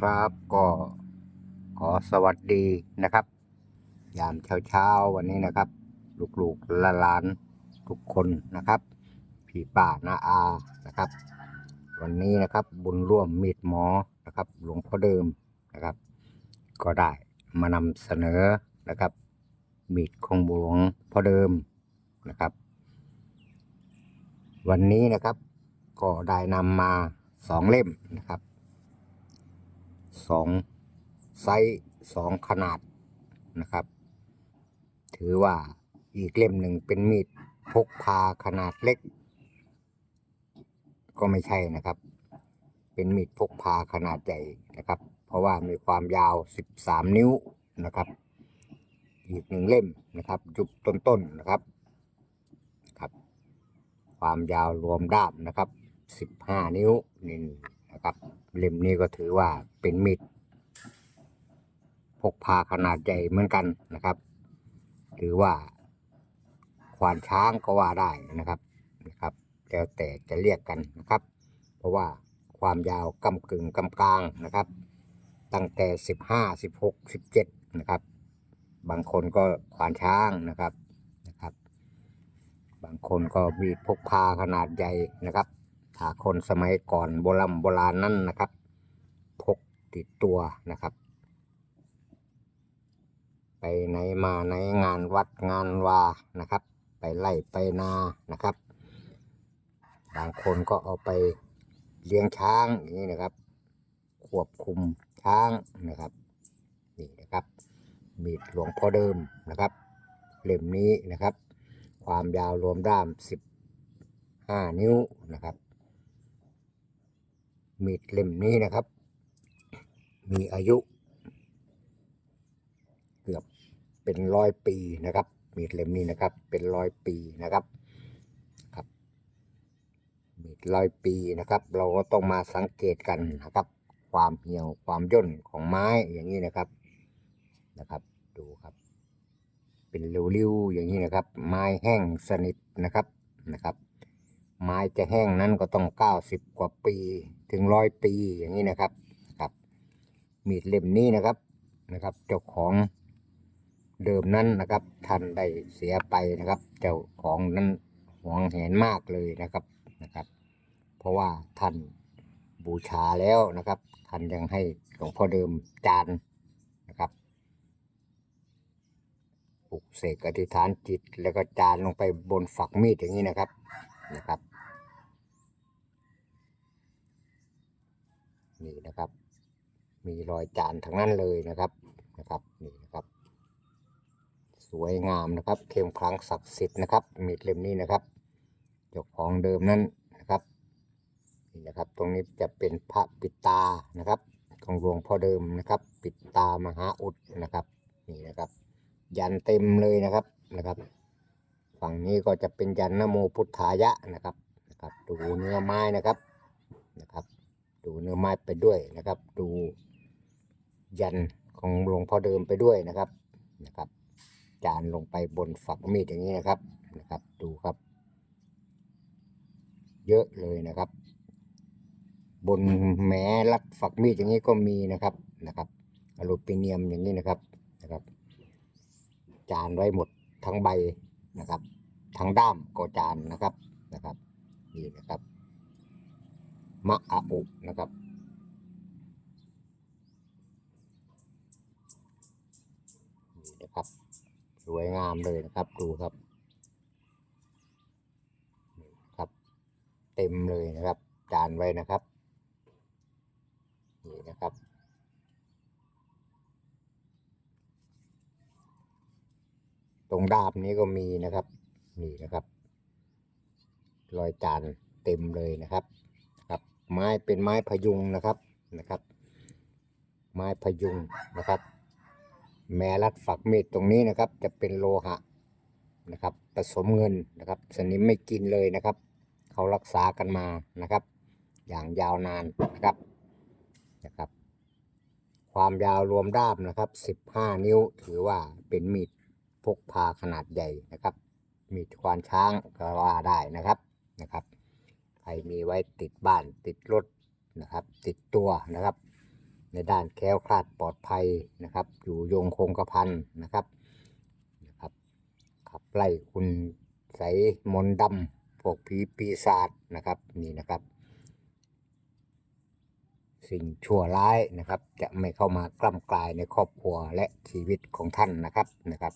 ครับ ก็ขอสวัสดีนะครับ ยามเช้าๆวันนี้นะครับ ลูกๆและหลานทุกคนนะครับ พี่ป้านาอานะครับ วันนี้นะครับบุญร่วมมีดหมอนะครับ หลวงพ่อเดิมนะครับ ก็ได้มานำเสนอนะครับ มีดของหลวงพ่อเดิมนะครับ วันนี้นะครับก็ได้นำมาสองเล่มนะครับ สองไซส์สองขนาดนะครับ ถือว่าอีกเล่มหนึ่งเป็นมีดพกพาขนาดเล็ก ก็ไม่ใช่นะครับ เป็นมีดพกพาขนาดใหญ่นะครับ เพราะว่ามีความยาว 13 นิ้วนะครับ อีกหนึ่งเล่มนะครับจุดต้นๆนะครับครับ ความยาวรวมด้ามนะครับ 15 นิ้วนี่ นะครับ เล่มนี้ก็ถือว่าเป็นมีดพกพาขนาดใหญ่เหมือนกันนะครับ หรือว่าควานช้างก็ว่าได้นะครับนะครับ แล้วแต่จะเรียกกันนะครับ เพราะว่าความยาวกำกึ่งกำกลางนะครับ ตั้งแต่ 15 16 17 นะครับ บางคนก็ควานช้างนะครับนะครับ บางคนก็มีดพกพาขนาดใหญ่นะครับ คนสมัยก่อนโบราณโบราณนั่นนะครับพกติดตัวนะครับ ไปไหนมาไหนงานวัดงานวานะครับ ไปไล่ไปนานะครับ บางคนก็เอาไปเลี้ยงช้างอย่างนี้นะครับ ควบคุมช้างนะครับนี่นะครับมีดหลวงพ่อเดิมนะครับ เล่มนี้นะครับ ความยาวรวมด้าม15นิ้วนะครับ มีดเล่มนี้นะครับ มีอายุ เกือบเป็นร้อยปีนะครับ มีดเล่มนี้นะครับ เป็นร้อยปีนะครับครับ มีดร้อยปีนะครับ เราก็ต้องมาสังเกตกันนะครับ ความเหี่ยวความย่นของไม้อย่างนี้นะครับนะครับ ดูครับ เป็นริ้วๆอย่างนี้นะครับ ไม้แห้งสนิทนะครับนะครับไม้จะแห้งนั้นก็ต้อง 90 กว่าปี ถึงร้อยปีอย่างนี้นะครับครับ มีดเล่มนี้นะครับนะครับ เจ้าของเดิมนั้นนะครับท่านได้เสียไปนะครับ เจ้าของนั้นหวงแหนมากเลยนะครับนะครับ เพราะว่าท่านบูชาแล้วนะครับ ท่านยังให้หลวงพ่อเดิมจานนะครับปลุกเสกอธิษฐานจิตแล้วก็จานลงไปบนฝักมีดอย่างนี้นะครับนะครับ นี่นะครับ มีรอยจานทั้งนั้นเลยนะครับนะครับนี่นะครับ สวยงามนะครับ เข้มขลังศักดิ์สิทธิ์นะครับ มีดเล่มนี้นะครับเจ้าของเดิมนั้นนะครับนี่นะครับ ตรงนี้จะเป็นพระปิดตานะครับ ของหลวงพ่อเดิมนะครับ ปิดตามหาอุดนะครับนี่นะครับ ยันเต็มเลยนะครับนะครับ ฝั่งนี้ก็จะเป็นยันนโมพุทธายะนะครับนะครับ ดูเนื้อไม้นะครับนะครับ ดูเนื้อไม้ไปด้วยนะครับ ดูยันของหลวงพ่อเดิมไปด้วยนะครับนะครับ จานลงไปบนฝักมีดอย่างนี้นะครับนะครับ ดูครับ เยอะเลยนะครับ บนแม้รัดฝักมีดอย่างนี้ก็มีนะครับนะครับอลูมิเนียมอย่างนี้นะครับนะครับ จานไว้หมดทั้งใบนะครับ ทั้งด้ามก็จานนะครับนะครับนี่นะครับ มะอาอุนะครับ นี่นะครับ สวยงามเลยนะครับ ดูครับนี่ครับ เต็มเลยนะครับ จานไว้นะครับ นี่นะครับตรงดามนี้ก็มีนะครับ นี่นะครับ รอยจานเต็มเลยนะครับ ไม้เป็นไม้พยุงนะครับนะครับ ไม้พยุงนะครับ แม้รัดฝักมีดตรงนี้นะครับ จะเป็นโลหะนะครับผสมเงินนะครับ สนิมไม่กินเลยนะครับ เขารักษากันมานะครับ อย่างยาวนานนะครับนะครับ ความยาวรวมด้ามนะครับ 15 นิ้วถือว่าเป็นมีดพกพาขนาดใหญ่นะครับ มีดควานช้างก็ว่าได้นะครับนะครับ ใครมีไว้ติดบ้านติดรถนะครับ ติดตัวนะครับ ในด้านแคล้วคลาดปลอดภัยนะครับ อยู่ยงคงกระพันนะครับนะครับขับไล่คุณใสยมนต์ดำพวกผีปีศาจนะครับนี่นะครับ สิ่งชั่วร้ายนะครับ จะไม่เข้ามากล้ำกลายในครอบครัวและชีวิตของท่านนะครับนะครับ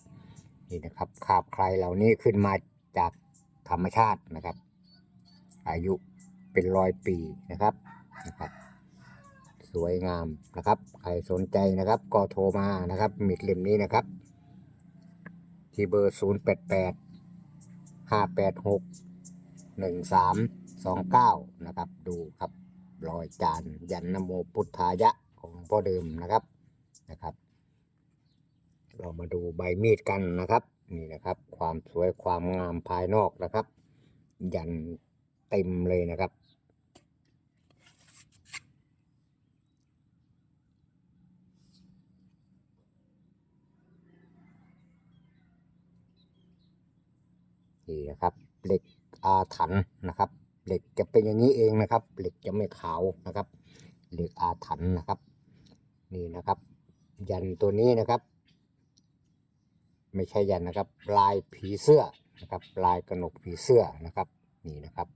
นี่นะครับคาบใครเหล่านี้ขึ้นมาจากธรรมชาตินะครับ อายุเป็นร้อยปีนะครับนะครับ สวยงามนะครับ ใครสนใจนะครับ ก็โทรมานะครับมิดเล่มนี้นะครับ ที่เบอร์ 0 8 8 5 8 6 1 3 2 9 นะครับ ดูครับรอยจานยันนโมพุทธายะของพ่อเดิมนะครับนะครับ เรามาดูใบมีดกันนะครับ นี่นะครับ ความสวยความงามภายนอกนะครับ ยัน เต็มเลยนะครับ นี่นะครับเหล็กอาถรรพ์นะครับเหล็กจะเป็นอย่างนี้เองนะครับเหล็กจะไม่ขาวนะครับเหล็กอาถรรพ์นะครับ นี่นะครับ ยันตัวนี้นะครับ ไม่ใช่ยันนะครับ ลายผีเสื้อนะครับ ลายกระหนกผีเสื้อนะครับ นี่นะครับ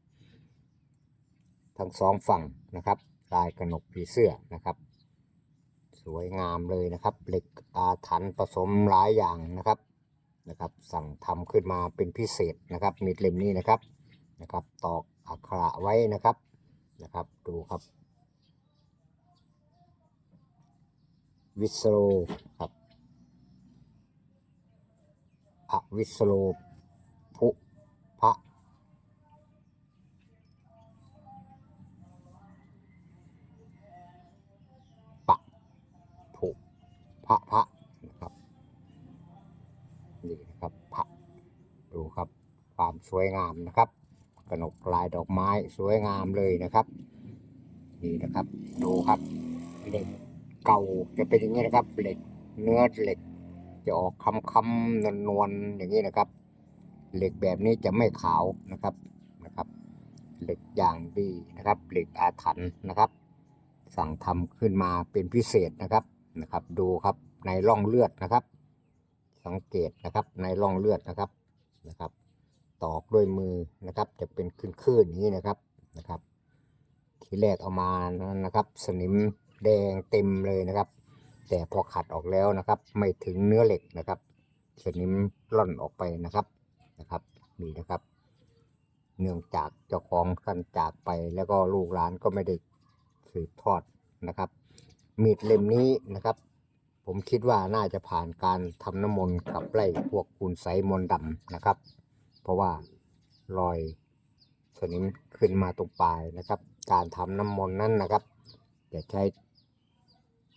ทั้งสองฝั่งนะครับลายกระหนกผีเสื้อนะครับ สวยงามเลยนะครับ เหล็กอาถรรพ์ผสมหลายอย่างนะครับนะครับ สั่งทำขึ้นมาเป็นพิเศษนะครับ มีดเล่มนี้นะครับนะครับ ตอกอักขระไว้นะครับนะครับ ดูครับ วิสโลครับอวิสโล พระพระนะครับนี่นะครับพระดูครับความสวยงามนะครับกระหนกลายดอกไม้สวยงามเลยนะครับ นี่นะครับ ดูครับเหล็กเก่าจะเป็นอย่างนี้นะครับเหล็กเนื้อเหล็ก จะออกคำคำนวลนวลอย่างนี้นะครับ เหล็กแบบนี้จะไม่ขาวนะครับนะครับ เหล็กอย่างดีนะครับ เหล็กอาถรรพ์นะครับ สั่งทำขึ้นมาเป็นพิเศษนะครับ นะครับ ดูครับในร่องเลือดนะครับ สังเกตนะครับในร่องเลือดนะครับนะครับ ตอกด้วยมือนะครับ จะเป็นคลื่นๆอย่างนี้นะครับนะครับ ทีแรกเอามานะครับ สนิมแดงเต็มเลยนะครับ แต่พอขัดออกแล้วนะครับ ไม่ถึงเนื้อเหล็กนะครับ สนิมร่อนออกไปนะครับนะครับนี่นะครับเนื่องจากเจ้าของท่านจากไปแล้วก็ลูกหลานก็ไม่ได้สืบทอดนะครับ มีดเล่มนี้นะครับ ผมคิดว่าน่าจะผ่านการทำน้ำมนต์ขับไล่พวกคุณไสยมนต์ดำนะครับ เพราะว่ารอยสนิมขึ้นมาตรงปลายนะครับ การทำน้ำมนต์นั้นนะครับจะใช้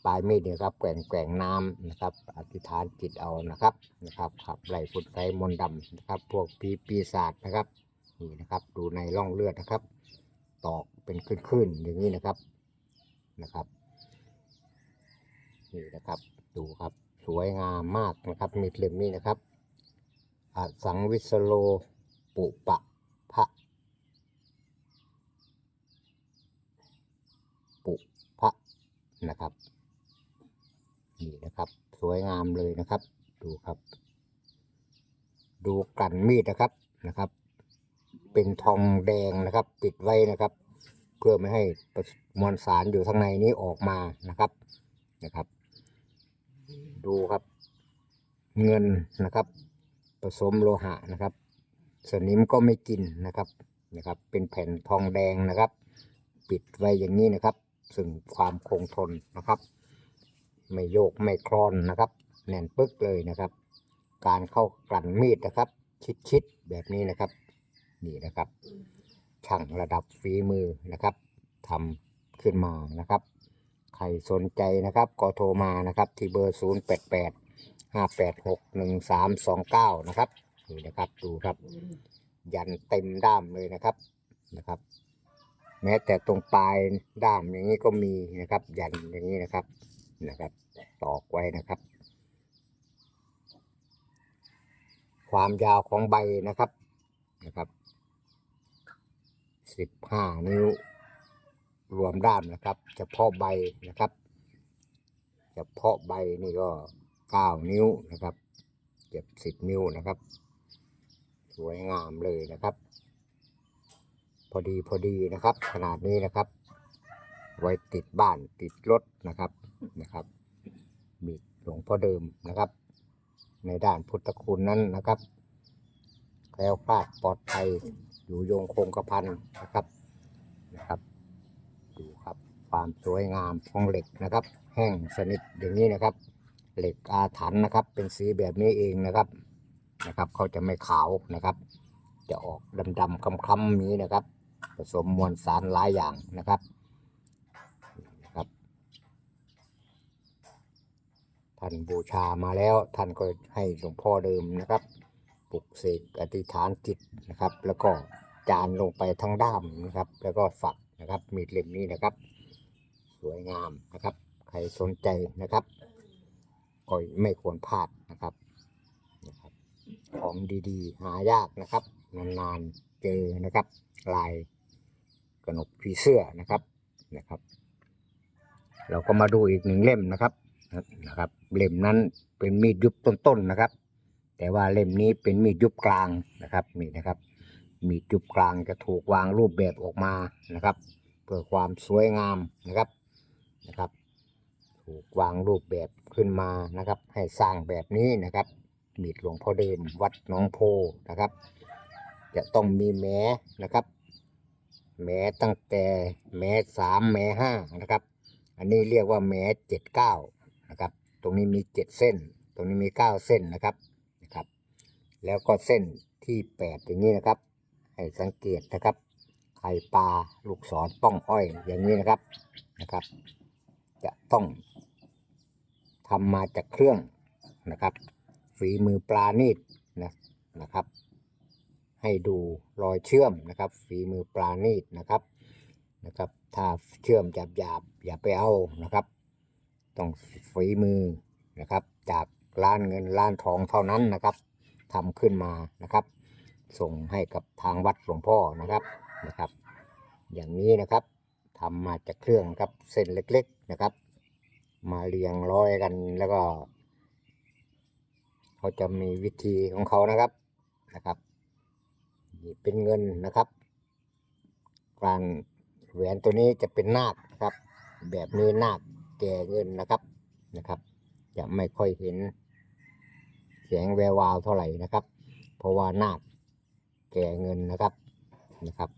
ปลายมีดเนี่ยครับแกว่งแกว่งน้ำนะครับ อธิษฐานจิตเอานะครับนะครับขับไล่คุณไสยมนต์ดำนะครับ พวกปีปีศาจนะครับนี่นะครับดูในร่องเลือดนะครับ ตอกเป็นขึ้นๆอย่างนี้นะครับนะครับ นี่นะครับ ดูครับ สวยงามมากนะครับมีดเล่มนี้นะครับอสังวิสโลปุปะพระปุพระนะครับ นี่นะครับ สวยงามเลยนะครับ ดูครับ ดูกันมีดนะครับนะครับ เป็นทองแดงนะครับ ปิดไว้นะครับ เพื่อไม่ให้มวลสารอยู่ข้างในนี้ออกมานะครับนะครับ ดูครับ เงินนะครับ ผสมโลหะนะครับ สนิมก็ไม่กินนะครับนะครับ เป็นแผ่นทองแดงนะครับ ปิดไว้อย่างนี้นะครับ ซึ่งความคงทนนะครับ ไม่โยกไม่คลอนนะครับ แน่นปึ๊กเลยนะครับ การเข้ากลั่นมีดนะครับ ชิดๆแบบนี้นะครับ นี่นะครับช่างระดับฝีมือนะครับทำขึ้นมานะครับ ใครสนใจนะครับก็โทรมานะครับ ที่เบอร์ 0 8 8 5 8 6 1 3 2 9 นะครับนี่นะครับดูครับ ยันเต็มด้ามเลยนะครับนะครับ แม้แต่ตรงปลายด้ามอย่างนี้ก็มีนะครับ ยันอย่างนี้นะครับนะครับ ตอกไว้นะครับ ความยาวของใบนะครับนะครับสิบห้านิ้ว รวมด้ามนะครับ เฉพาะใบนะครับ เฉพาะใบนี่ก็เก้านิ้วนะครับเจ็บสิบนิ้วนะครับ สวยงามเลยนะครับ พอดีพอดีนะครับ ขนาดนี้นะครับ ไว้ติดบ้านติดรถนะครับนะครับ มีหลวงพ่อเดิมนะครับ ในด้านพุทธคุณนั้นนะครับแคล้วคลาดปลอดภัยอยู่โยงคงกระพันนะครับนะครับ ความสวยงามของเหล็กนะครับ แห้งสนิทอย่างนี้นะครับ เหล็กอาถรรพ์นะครับ เป็นสีแบบนี้เองนะครับนะครับเขาจะไม่ขาวนะครับ จะออกดำๆคล้ำๆนี้นะครับ ผสมมวลสารหลายอย่างนะครับนะครับ ท่านบูชามาแล้วท่านก็ให้หลวงพ่อเดิมนะครับปลุกเสกอธิษฐานจิตนะครับ แล้วก็จานลงไปทั้งด้ามนะครับ แล้วก็ฝักนะครับมีดเล่มนี้นะครับ สวยงามนะครับ ใครสนใจนะครับก็ไม่ควรพลาดนะครับนะครับ ของดีๆ หายากนะครับ นานๆเจอนะครับ ลายกระหนกผีเสื้อนะครับนะครับ เราก็มาดูอีกหนึ่งเล่มนะครับนะครับ เล่มนั้นเป็นมีดยุบต้นๆนะครับ แต่ว่าเล่มนี้เป็นมีดยุบกลางนะครับนี่นะครับ มีดยุบกลางจะถูกวางรูปแบบออกมานะครับ เพื่อความสวยงามนะครับ นะครับ ถูกวางรูปแบบขึ้นมานะครับ ให้สร้างแบบนี้นะครับมีดหลวงพ่อเดิมวัดหนองโพนะครับ จะต้องมีแม้นะครับ แม้ตั้งแต่แม้สามแม้ห้านะครับ อันนี้เรียกว่าแม้เจ็ดเก้านะครับ ตรงนี้มีเจ็ดเส้น ตรงนี้มีเก้าเส้นนะครับนะครับ แล้วก็เส้นที่แปดอย่างนี้นะครับ ให้สังเกตนะครับไข่ปลาลูกศรป้องอ้อยอย่างนี้นะครับนะครับ จะต้องทำมาจากเครื่องนะครับฝีมือปลาณีตนะนะครับ ให้ดูรอยเชื่อมนะครับฝีมือปลาณีตนะครับนะครับ ถ้าเชื่อมหยาบหยาบอย่าไปเอานะครับ ต้องฝีมือนะครับ จากร้านเงินร้านทองเท่านั้นนะครับทำขึ้นมานะครับ ส่งให้กับทางวัดหลวงพ่อนะครับนะครับ อย่างนี้นะครับทำมาจากเครื่องครับเส้นเล็กๆ นะครับ มาเรียงร้อยกันแล้วก็ เขาจะมีวิธีของเขานะครับนะครับนี่เป็นเงินนะครับการแหวนตัวนี้จะเป็นนาคครับ แบบนี้นาคแก่เงินนะครับนะครับ จะไม่ค่อยเห็นแสงแวววาวเท่าไหร่นะครับ เพราะว่านาคแก่เงินนะครับนะครับ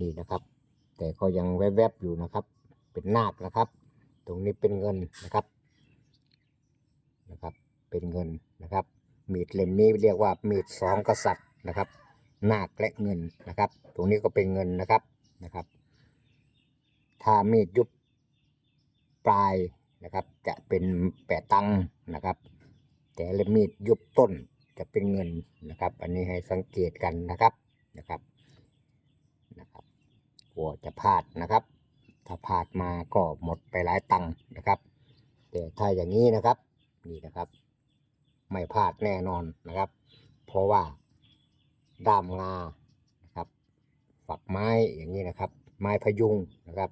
นี่นะครับ แต่ก็ยังแวบๆอยู่นะครับ เป็นนาคนะครับ ตรงนี้เป็นเงินนะครับนะครับ เป็นเงินนะครับ มีดเล่มนี้เรียกว่ามีดสองกษัตริย์นะครับนาคและเงินนะครับ ตรงนี้ก็เป็นเงินนะครับนะครับ ถ้ามีดยุบปลายนะครับ จะเป็นแปดตังนะครับ แต่เล่มมีดยุบต้นจะเป็นเงินนะครับ อันนี้ให้สังเกตกันนะครับนะครับนะครับกลัวจะพลาดนะครับ ถ้าพลาดมาก็หมดไปหลายตังค์นะครับ แต่ถ้าอย่างนี้นะครับนี่นะครับ ไม่พลาดแน่นอนนะครับ เพราะว่าด้ามงานะครับฝักไม้อย่างนี้นะครับ ไม้พยุงนะครับ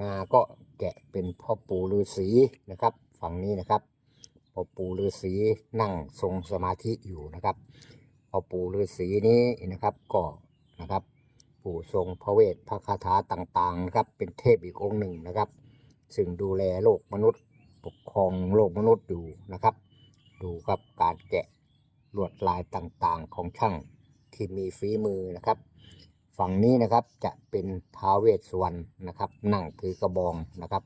งาก็แกะเป็นพ่อปู่ฤาษีนะครับ ฝั่งนี้นะครับพ่อปู่ฤาษีนั่งทรงสมาธิอยู่นะครับพ่อปู่ฤาษีนี้นะครับก็นะครับ ปู่ทรงพระเวทพระคาถาต่างๆนะครับ เป็นเทพอีกองค์หนึ่งนะครับ ซึ่งดูแลโลกมนุษย์ ปกครองโลกมนุษย์อยู่นะครับ ดูครับการแกะลวดลายต่างๆของช่างที่มีฝีมือนะครับ ฝั่งนี้นะครับจะเป็นท้าวเวสสุวรรณนะครับ นั่งถือกระบองนะครับ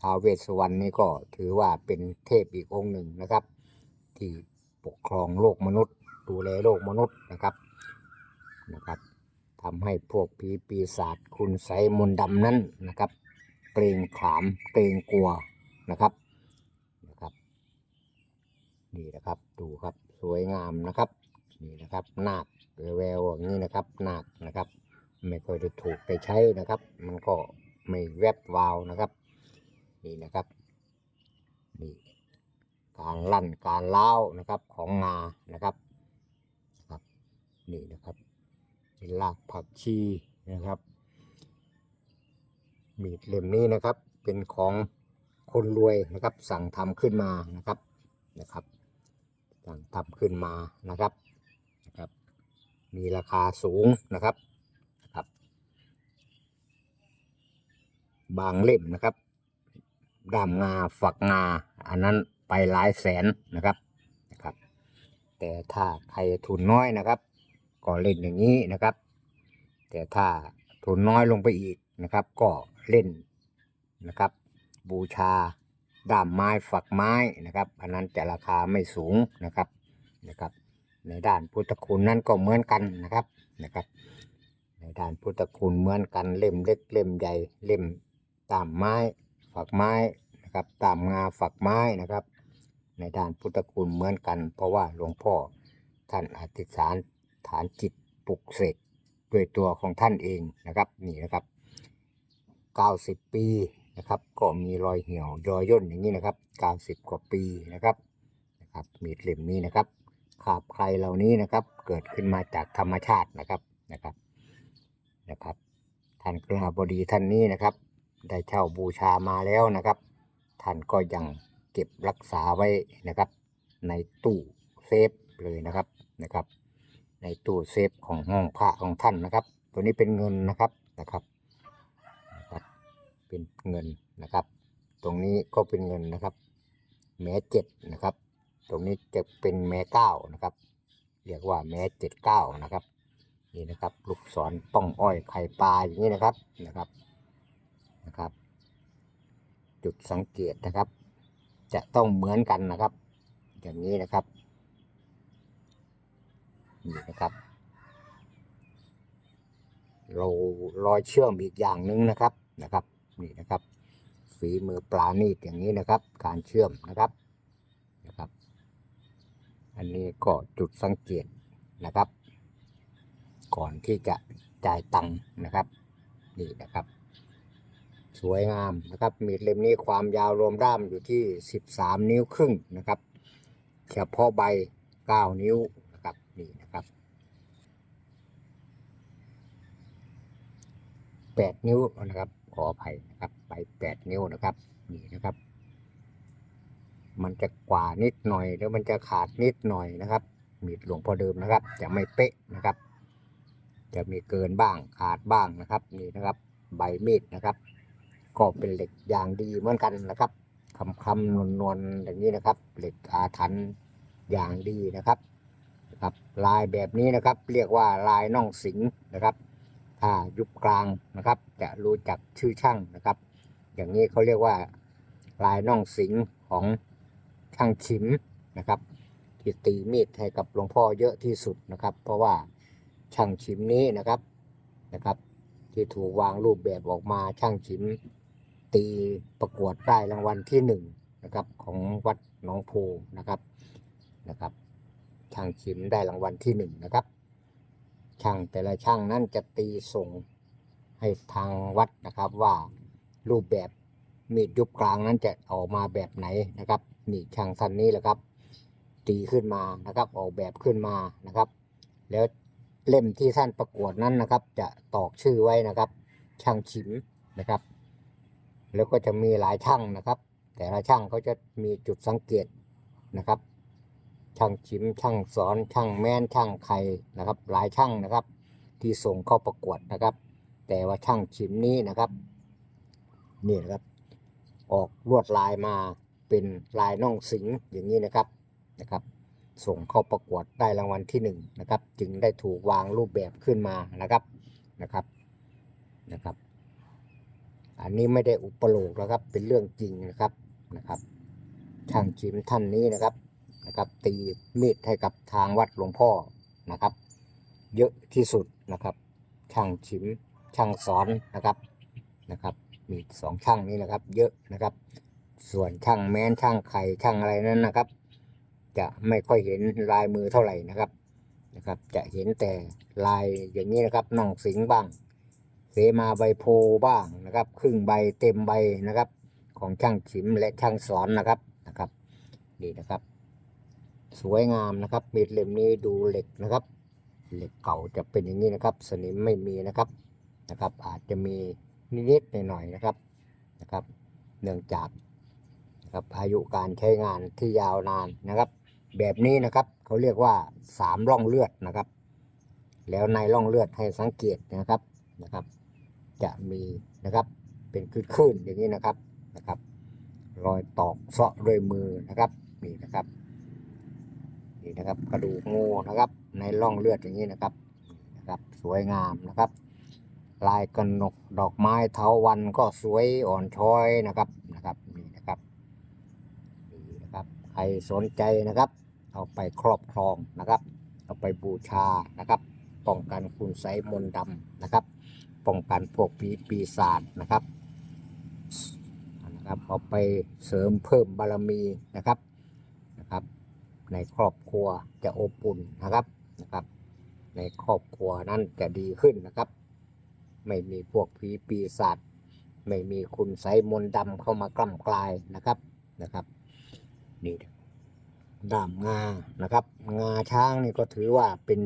ท้าวเวสสุวรรณนี่ก็ถือว่าเป็นเทพอีกองค์หนึ่งนะครับ ที่ปกครองโลกมนุษย์ ดูแลโลกมนุษย์นะครับนะครับ ทำให้พวกผีปีศาจคุณไสมนต์ดำนั้นนะครับ เกรงขามเกรงกลัวนะครับนะครับ นี่นะครับดูครับสวยงามนะครับนี่นะครับนาคแววอย่างนี้นะครับนาคนะครับ ไม่ค่อยได้ถูกไปใช้นะครับ มันก็ไม่แวบวาวนะครับ นี่นะครับนี่การลั่นการเล้านะครับของงานะครับครับนี่นะครับ เป็นรากผักชีนะครับมีดเล่มนี้นะครับ เป็นของคนรวยนะครับ สั่งทำขึ้นมานะครับนะครับ สั่งทำขึ้นมานะครับนะครับ มีราคาสูงนะครับนะครับ บางเล่มนะครับด้ามงาฝักงา อันนั้นไปหลายแสนนะครับนะครับ แต่ถ้าใครทุนน้อยนะครับ ก็เล่นอย่างนี้นะครับ แต่ถ้าทุนน้อยลงไปอีกนะครับ ก็เล่นนะครับ บูชาด้ามไม้ฝักไม้นะครับอันนั้นจะราคาไม่สูงนะครับนะครับ ในด้านพุทธคุณนั่นก็เหมือนกันนะครับนะครับ ในด้านพุทธคุณเหมือนกันเล่มเล็กเล่มใหญ่เล่มตามไม้ฝักไม้นะครับตามงาฝักไม้นะครับ ในด้านพุทธคุณเหมือนกัน เพราะว่าหลวงพ่อท่านอธิษฐาน ฐานจิตปลุกเสกด้วยตัวของท่านเองนะครับนี่นะครับ 90 ปีนะครับก็มีรอยเหี่ยวรอยย่นอย่างนี้นะครับ 90 กว่าปีนะครับนะครับมีดเล่มนี้นะครับขาบใครเหล่านี้นะครับเกิดขึ้นมาจากธรรมชาตินะครับนะครับนะครับ ท่านกระบดีท่านนี้นะครับ ได้เช่าบูชามาแล้วนะครับ ท่านก็ยังเก็บรักษาไว้นะครับ ในตู้เซฟเลยนะครับนะครับ ในตู้เซฟของห้องพระของท่านนะครับ ตัวนี้เป็นเงินนะครับนะครับนะครับ เป็นเงินนะครับ ตรงนี้ก็เป็นเงินนะครับ แม้เจ็ดนะครับ ตรงนี้จะเป็นแม้เก้านะครับ เรียกว่าแม้เจ็ดเก้านะครับนี่นะครับ ลูกศรป้องอ้อยไข่ปลาอย่างนี้นะครับนะครับนะครับ จุดสังเกตนะครับ จะต้องเหมือนกันนะครับ อย่างนี้นะครับ นี่นะครับเรารอยเชื่อมอีกอย่างหนึ่งนะครับนะครับ นี่นะครับ ฝีมือปลาณีตอย่างนี้นะครับ การเชื่อมนะครับนะครับ อันนี้ก็จุดสังเกตนะครับ ก่อนที่จะจ่ายตังค์นะครับ นี่นะครับ สวยงามนะครับ มีดเล่มนี้ความยาวรวมด้ามอยู่ที่ 13 นิ้วครึ่งนะครับ เฉพาะใบ 9 นิ้ว นี่นะครับ8นิ้วนะครับ ขออภัยนะครับใบ8นิ้วนะครับ นี่นะครับ มันจะกว่านิดหน่อยแล้วมันจะขาดนิดหน่อยนะครับ มีดหลวงพ่อเดิมนะครับ จะไม่เป๊ะนะครับ จะมีเกินบ้างขาดบ้างนะครับ นี่นะครับ ใบมีดนะครับ ก็เป็นเหล็กอย่างดีเหมือนกันนะครับคำคำนวลนวลๆอย่างนี้นะครับ เหล็กอาถรรพ์อย่างดีนะครับ ครับลายแบบนี้นะครับ เรียกว่าลายน่องสิงนะครับ ถ้ายุบกลางนะครับ จะรู้จักชื่อช่างนะครับ อย่างนี้เขาเรียกว่าลายน่องสิงของช่างชิมนะครับที่ตีมีดให้กับหลวงพ่อเยอะที่สุดนะครับ เพราะว่าช่างชิมนี้นะครับนะครับ ที่ถูกวางรูปแบบออกมาช่างชิม ตีประกวดได้รางวัลที่หนึ่งนะครับของวัดหนองโพนะครับนะครับ ช่างชิมได้รางวัลที่หนึ่งนะครับ ช่างแต่ละช่างนั้นจะตีส่งให้ทางวัดนะครับว่ารูปแบบมีดยุบกลางนั้นจะออกมาแบบไหนนะครับนี่ช่างท่านนี้แหละครับ ตีขึ้นมานะครับ ออกแบบขึ้นมานะครับ แล้วเล่มที่ท่านประกวดนั้นนะครับ จะตอกชื่อไว้นะครับ ช่างชิมนะครับ แล้วก็จะมีหลายช่างนะครับ แต่ละช่างเขาจะมีจุดสังเกตนะครับ ช่างชิมช่างสอนช่างแม่นช่างไข่นะครับ หลายช่างนะครับ ที่ส่งเข้าประกวดนะครับ แต่ว่าช่างชิมนี้นะครับนี่นะครับ ออกลวดลายมาเป็นลายน่องสิงอย่างนี้นะครับนะครับ ส่งเข้าประกวดได้รางวัลที่หนึ่งนะครับ จึงได้ถูกวางรูปแบบขึ้นมานะครับนะครับนะครับ อันนี้ไม่ได้อุปโลกนะครับเป็นเรื่องจริงนะครับนะครับ ช่างชิมท่านนี้นะครับ นะครับ ตีมีดให้กับทางวัดหลวงพ่อนะครับ เยอะที่สุดนะครับ ช่างชิมช่างสอนนะครับนะครับ มีสองช่างนี้นะครับ เยอะนะครับ ส่วนช่างแม้นช่างไข่ช่างอะไรนั้นนะครับ จะไม่ค่อยเห็นลายมือเท่าไหร่นะครับนะครับ จะเห็นแต่ลายอย่างนี้นะครับน่องสิงบ้าง เสมาใบโพบ้างนะครับ ครึ่งใบเต็มใบนะครับ ของช่างฉิมและช่างสอนนะครับนะครับ นี่นะครับ สวยงามนะครับ มีดเล่มนี้ดูเหล็กนะครับ เหล็กเก่าจะเป็นอย่างนี้นะครับ สนิมไม่มีนะครับนะครับ อาจจะมีนิดๆหน่อยๆนะครับนะครับ เนื่องจากนะครับอายุการใช้งานที่ยาวนานนะครับ แบบนี้นะครับเขาเรียกว่าสามร่องเลือดนะครับ แล้วในร่องเลือดให้สังเกตนะครับนะครับ จะมีนะครับเป็นคลื่นๆอย่างนี้นะครับนะครับ รอยตอกเซาะด้วยมือนะครับนี่นะครับ นะครับ กระดูกงูนะครับ ในร่องเลือดอย่างนี้นะครับนะครับ สวยงามนะครับ ลายกระหนกดอกไม้เถาวันก็สวยอ่อนช้อยนะครับนะครับนี่นะครับนี่นะครับ ใครสนใจนะครับ เอาไปครอบครองนะครับ เอาไปบูชานะครับป้องกันคุณไสยมนต์ดำนะครับป้องกันพวกผีปีศาจนะครับนะครับเอาไปเสริมเพิ่มบารมีนะครับ ในครอบครัวจะอบอุ่นนะครับนะครับ ในครอบครัวนั้นจะดีขึ้นนะครับ ไม่มีพวกผีปีศาจไม่มีคุณไสยมนต์ดำเข้ามากล้ำกลายนะครับนะครับนี่ด้ามงานะครับ งาช้างนี่ก็ถือว่าเป็น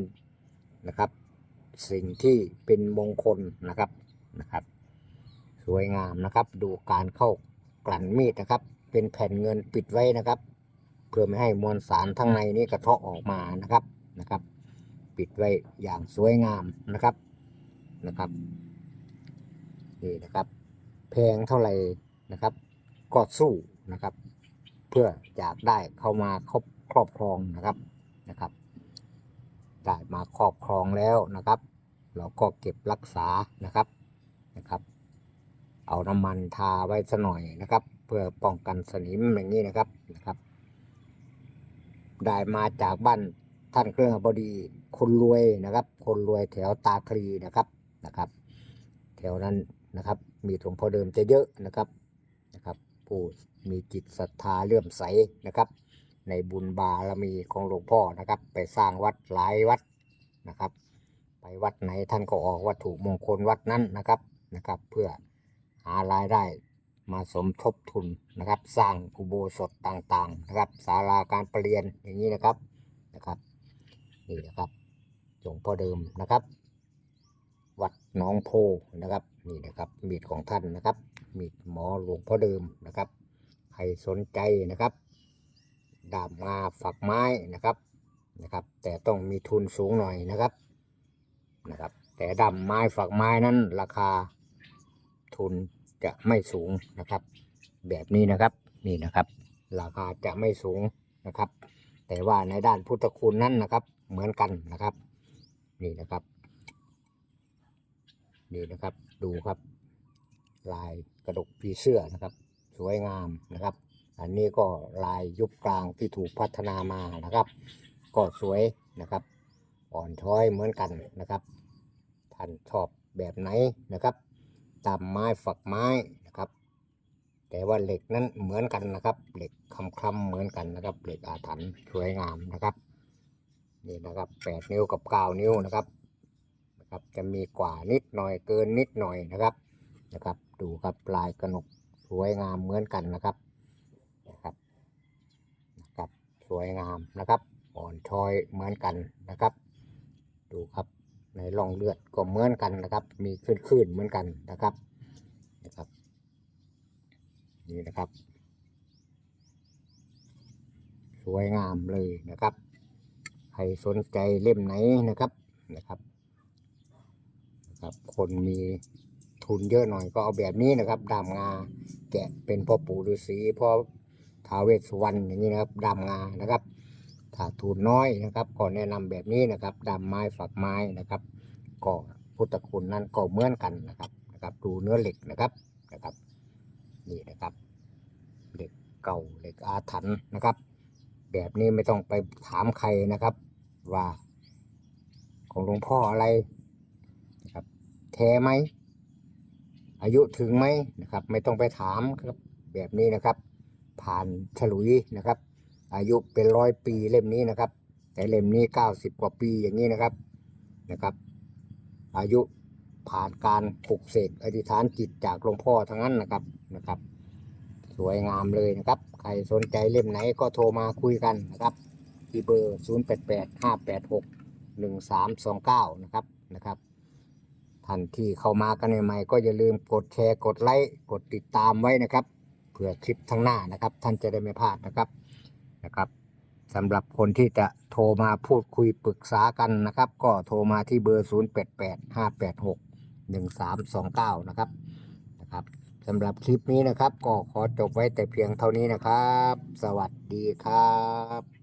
นะครับ สิ่งที่เป็นมงคลนะครับนะครับ สวยงามนะครับ ดูการเข้ากลั่นมีดนะครับ เป็นแผ่นเงินปิดไว้นะครับ เพื่อไม่ให้มวลสารทั้างในนี้กระเทาะออกมานะครับนะครับ ปิดไว้อย่างสวยงามนะครับนะครับนี่นะครับ แพงเท่าไหร่นะครับก็สู้นะครับ เพื่ออยากได้เข้ามาครอบครอบครองนะครับนะครับได้มาครอบครองแล้วนะครับ เราก็เก็บรักษานะครับนะครับ เอาน้ำมันทาไว้สัหน่อยนะครับ เพื่อป้องกันสนิมอย่างนี้นะครับนะครับ ได้มาจากบ้านท่านเครื่องบดีคนรวยนะครับ คนรวยแถวตาคลีนะครับนะครับ แถวนั้นนะครับ มีหลวงพ่อเดิมจะเยอะนะครับนะครับ ผู้มีจิตศรัทธาเลื่อมใสนะครับ ในบุญบารมีของหลวงพ่อนะครับ ไปสร้างวัดหลายวัดนะครับ ไปวัดไหนท่านก็ออกวัตถุมงคลวัดนั้นนะครับนะครับ เพื่อหารายได้ มาสมทบทุนนะครับ สร้างอุโบสถต่างๆนะครับศาลาการประเรียนอย่างนี้นะครับนะครับนี่นะครับหลวงพ่อเดิมนะครับ วัดหน้องโพนะครับนี่นะครับมีดของท่านนะครับ มีดหมอหลวงพ่อเดิมนะครับใครสนใจนะครับดาบงาฝักไม้นะครับนะครับ แต่ต้องมีทุนสูงหน่อยนะครับนะครับ แต่ดาบไม้ฝักไม้นั้นราคาทุน จะไม่สูงนะครับ แบบนี้นะครับนี่นะครับ ราคาจะไม่สูงนะครับ แต่ว่าในด้านพุทธคุณนั้นนะครับ เหมือนกันนะครับ นี่นะครับ นี่นะครับดูครับ ลายกระดกผีเสื้อนะครับ สวยงามนะครับ อันนี้ก็ลายยุคกลางที่ถูกพัฒนามานะครับ ก็สวยนะครับ อ่อนช้อยเหมือนกันนะครับ ท่านชอบแบบไหนนะครับ ตามไม้ฝักไม้นะครับ แต่ว่าเหล็กนั้นเหมือนกันนะครับ เหล็กคำคำเหมือนกันนะครับ เหล็กอาถรรพ์สวยงามนะครับนี่นะครับแปดนิ้วกับเก้านิ้วนะครับนะครับ จะมีกว่านิดหน่อยเกินนิดหน่อยนะครับนะครับ ดูครับลายกระหนกสวยงามเหมือนกันนะครับนะครับนะครับ สวยงามนะครับอ่อนช้อยเหมือนกันนะครับ ดูครับ ในร่องเลือดก็เหมือนกันนะครับ มีคลื่นๆเหมือนกันนะครับนะครับ นี่นะครับ สวยงามเลยนะครับ ใครสนใจเล่มไหนนะครับนะครับนะครับ คนมีทุนเยอะหน่อยก็เอาแบบนี้นะครับดามงาแกะเป็นพ่อปู่ฤาษีพ่อท้าวเวสสุวรรณอย่างนี้นะครับดามงานะครับ ถ้าทุนน้อยนะครับ ก็แนะนำแบบนี้นะครับดาไม้ฝักไม้นะครับ ก็พุทธคุณนั้นก็เหมือนกันนะครับนะครับดูเนื้อเหล็กนะครับนะครับนี่นะครับเหล็กเก่าเหล็กอาถรรพ์นะครับ แบบนี้ไม่ต้องไปถามใครนะครับ ว่าของหลวงพ่ออะไรนะครับแท้ไหมอายุถึงไหมนะครับ ไม่ต้องไปถามครับแบบนี้นะครับ ผ่านฉลุยนะครับ อายุเป็นร้อยปีเล่มนี้นะครับ แต่เล่มนี้เก้าสิบกว่าปีอย่างนี้นะครับนะครับ อายุผ่านการปลุกเสกอธิษฐานจิตจากหลวงพ่อทั้งนั้นนะครับนะครับ สวยงามเลยนะครับ ใครสนใจเล่มไหนก็โทรมาคุยกันนะครับที่เบอร์ 0 8 8 5 8 6 1 3 2 9 นะครับนะครับท่านที่เข้ามากันใหม่ๆก็อย่าลืมกดแชร์กดไลค์กดติดตามไว้นะครับเผื่อคลิปทั้งหน้านะครับ ท่านจะได้ไม่พลาดนะครับ นะครับสำหรับคนที่จะโทรมาพูดคุยปรึกษากันนะครับ ก็โทรมาที่เบอร์ 0 8 8 5 8 6 1 3 2 9 นะครับนะครับสำหรับคลิปนี้นะครับ ก็ขอจบไว้แต่เพียงเท่านี้นะครับ สวัสดีครับ